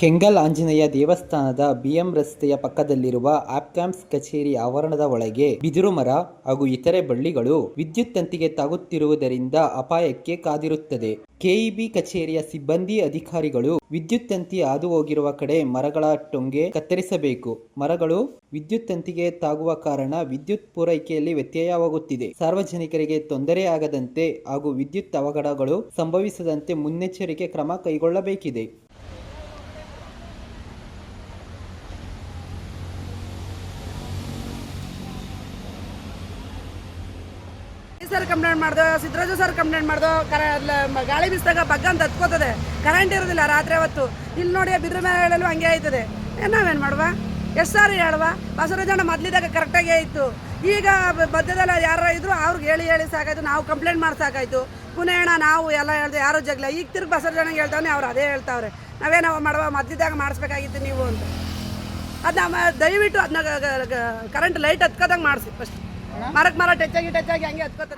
ಕೆಂಗಲ್ ಆಂಜನೇಯ ದೇವಸ್ಥಾನದ ಬಿಎಂ ರಸ್ತೆಯ ಪಕ್ಕದಲ್ಲಿರುವ ಆಪ್ಕಾಮ್ಸ್ ಕಚೇರಿ ಆವರಣದ ಒಳಗೆ ಬಿದಿರು ಮರ ಹಾಗೂ ಇತರೆ ಬಳ್ಳಿಗಳು ವಿದ್ಯುತ್ ತಂತಿಗೆ ತಾಗುತ್ತಿರುವುದರಿಂದ ಅಪಾಯಕ್ಕೆ ಕಾದಿರುತ್ತದೆ. ಕೆಇಬಿ ಕಚೇರಿಯ ಸಿಬ್ಬಂದಿ ಅಧಿಕಾರಿಗಳು ವಿದ್ಯುತ್ ತಂತಿ ಹಾದು ಹೋಗಿರುವ ಕಡೆ ಮರಗಳ ಟೊಂಗೆ ಕತ್ತರಿಸಬೇಕು. ಮರಗಳು ವಿದ್ಯುತ್ ತಂತಿಗೆ ತಾಗುವ ಕಾರಣ ವಿದ್ಯುತ್ ಪೂರೈಕೆಯಲ್ಲಿ ವ್ಯತ್ಯಯವಾಗುತ್ತಿದೆ. ಸಾರ್ವಜನಿಕರಿಗೆ ತೊಂದರೆ ಆಗದಂತೆ ಹಾಗೂ ವಿದ್ಯುತ್ ಅವಘಡಗಳು ಸಂಭವಿಸದಂತೆ ಮುನ್ನೆಚ್ಚರಿಕೆ ಕ್ರಮ ಕೈಗೊಳ್ಳಬೇಕಿದೆ. ಸರ್ ಕಂಪ್ಲೇಂಟ್ ಮಾಡ್ದು, ಸಿದ್ದರಾಜು ಸರ್ ಕಂಪ್ಲೇಂಟ್ ಮಾಡ್ದು, ಕರ ಗಾಳಿ ಬೀಸಿದಾಗ ಬಗ್ಗ ಅಂತ ಹತ್ಕೋತದೆ. ಕರೆಂಟ್ ಇರೋದಿಲ್ಲ ರಾತ್ರಿ ಹೊತ್ತು ಇಲ್ಲಿ ನೋಡಿ ಬಿದ್ರ ಮೇಲೆ ಹೇಳಲು ಹಂಗೆ ಆಯ್ತದೆ. ನಾವೇನು ಮಾಡುವ? ಎಷ್ಟು ಸಾರಿ ಹೇಳುವ? ಬಸವರಾಜಣ್ಣ ಮೊದ್ಲಿದ್ದಾಗ ಕರೆಕ್ಟಾಗಿ ಇತ್ತು. ಈಗ ಮಧ್ಯದಲ್ಲ ಯಾರು ಇದ್ರು, ಅವ್ರಿಗೆ ಹೇಳಿ ಹೇಳಿ ಸಾಕಾಯ್ತು. ನಾವು ಕಂಪ್ಲೇಂಟ್ ಮಾಡಿ ಸಾಕಾಯ್ತು. ಪುನಃ ನಾವು ಎಲ್ಲ ಹೇಳ್ದೆ, ಯಾರು ಜಗ್ಲ ಈಗ ತಿರ್ಗಿ ಬಸವರಾಜಣ್ಣಗೆ ಹೇಳ್ತಾವನೆ, ಅವ್ರು ಅದೇ ಹೇಳ್ತಾವ್ರೆ. ನಾವೇನೋ ಮಾಡುವ? ಮಧ್ಯದಾಗ ಮಾಡಿಸ್ಬೇಕಾಗಿತ್ತು ನೀವು ಅಂತ. ಅದನ್ನ ದಯವಿಟ್ಟು ಅದನ್ನ ಕರೆಂಟ್ ಲೈಟ್ ಹತ್ಕೋದಂಗೆ ಮಾಡಿಸಿ ಫಸ್ಟ್ मारक मारा टच्चा की अंगी हतकत